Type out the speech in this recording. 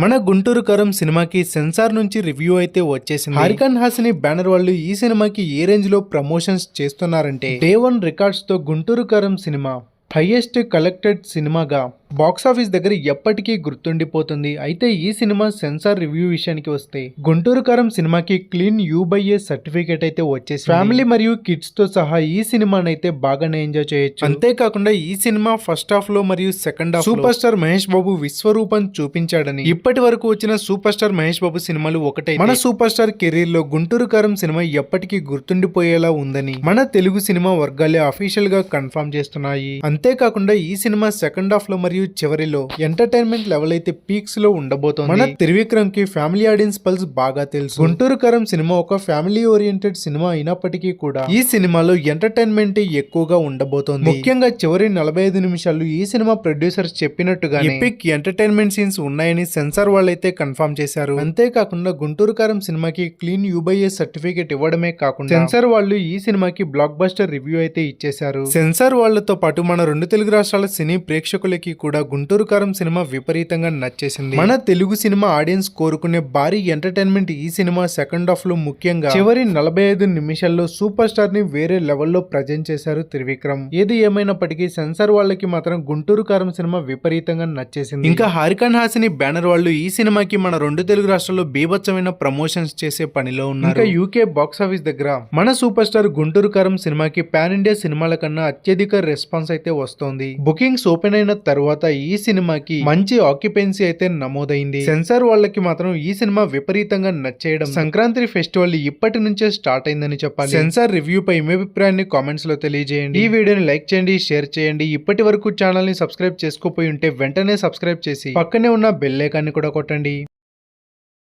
మన గుంటూరు కరం సినిమాకి సెన్సార్ నుంచి రివ్యూ అయితే వచ్చేసింది. హరికన్ హాసిని బ్యానర్ వాళ్ళు ఈ సినిమాకి ఏ రేంజ్లో ప్రమోషన్స్ చేస్తున్నారంటే day one రికార్డ్స్తో Guntur Karam cinema highest collected సినిమాగా బాక్స్ ఆఫీస్ దగ్గర ఎప్పటికీ గుర్తుండిపోతుంది. అయితే ఈ సినిమా సెన్సార్ రివ్యూ విషయానికి వస్తే గుంటూరు కారం సినిమాకి clean U by A certificate అయితే వచ్చేసి ఫ్యామిలీ మరియు కిడ్స్తో సహా ఈ సినిమాని అయితే బాగానే ఎంజాయ్ చేయొచ్చు. అంతేకాకుండా ఈ సినిమా ఫస్ట్ హాఫ్లో మరియు second half superstar Mahesh Babu విశ్వరూపం చూపించాడని ఇప్పటి వరకు వచ్చిన సూపర్ స్టార్ మహేష్ బాబు సినిమాలు ఒకటే మన సూపర్ స్టార్ కెరీర్లో గుంటూరు కారం సినిమా ఎప్పటికీ గుర్తుండిపోయేలా ఉందని మన తెలుగు సినిమా వర్గాలే అఫీషియల్గా కన్ఫర్మ్ చేస్తున్నాయి. అంతేకాకుండా ఈ సినిమా సెకండ్ హాఫ్లో మరియు చివరిలో ఎంటర్టైన్మెంట్ లెవెల్ అయితే పీక్స్లో ఉండబోతోంది. మన త్రివిక్రమ్కి ఫ్యామిలీ ఆడియన్స్ పల్స్ బాగా తెలుసు. గుంటూరు కరం సినిమా ఒక ఫ్యామిలీ ఓరియంటెడ్ సినిమా అయినప్పటికీ కూడా ఈ సినిమాలో ఎంటర్టైన్మెంట్ ఎక్కువగా ఉండబోతోంది. ముఖ్యంగా చివరి నలభై ఐదు నిమిషాలు ఈ సినిమా ప్రొడ్యూసర్స్ చెప్పినట్టుగా ఎపిక్ ఎంటర్టైన్మెంట్ సీన్స్ ఉన్నాయని సెన్సార్ వాళ్ళైతే కన్ఫర్మ్ చేశారు. అంతేకాకుండా గుంటూరు కారం సినిమాకి క్లీన్ యూబైఏ సర్టిఫికేట్ ఇవ్వడమే కాకుండా సెన్సార్ వాళ్ళు ఈ సినిమాకి బ్లాక్ బస్టర్ రివ్యూ అయితే ఇచ్చేశారు. సెన్సార్ వాళ్ళతో పాటు మన రెండు తెలుగు రాష్ట్రాల సినీ ప్రేక్షకులకి కూడా గుంటూరు కారం సినిమా విపరీతంగా నచ్చేసింది. మన తెలుగు సినిమా ఆడియన్స్ కోరుకునే భారీ ఎంటర్టైన్మెంట్ ఈ సినిమా సెకండ్ హాఫ్లో ముఖ్యంగా చివరి నలభై ఐదు నిమిషాల్లో సూపర్ స్టార్ని వేరే లెవెల్లో ప్రజెంట్ చేశారు త్రివిక్రమ్. ఏది ఏమైనప్పటికీ సెన్సార్ వాళ్ళకి మాత్రం గుంటూరు కారం సినిమా విపరీతంగా నచ్చేసింది. ఇంకా హారికన్ హాసిని బ్యానర్ వాళ్ళు ఈ సినిమాకి మన రెండు తెలుగు రాష్ట్రాల్లో బీభత్సమైన ప్రమోషన్స్ చేసే పనిలో ఉన్నారు. ఇంకా యూకే బాక్స్ ఆఫీస్ దగ్గర మన సూపర్ స్టార్ గుంటూరు కారం సినిమాకి పాన్ ఇండియా సినిమాల కన్నా అత్యధిక రెస్పాన్స్ అయితే వస్తోంది. బుకింగ్స్ ఓపెన్ అయిన తర్వాత ఈ సినిమాకి మంచి ఆక్యుపెన్సీ అయితే నమోదైంది. సెన్సార్ వాళ్ళకి మాత్రం ఈ సినిమా విపరీతంగా నచ్చేయడం సంక్రాంతి ఫెస్టివల్ ఇప్పటి నుంచే స్టార్ట్ అయిందని చెప్పాలి. సెన్సార్ రివ్యూ పై మీ అభిప్రాయాన్ని కామెంట్స్లో తెలియజేయండి. ఈ వీడియోని లైక్ చేయండి షేర్ చేయండి. ఇప్పటి వరకు ఛానల్ని సబ్స్క్రైబ్ చేసుకోపోయి ఉంటే వెంటనే సబ్స్క్రైబ్ చేసి పక్కనే ఉన్న బెల్ ఐకాన్ని కూడా కొట్టండి.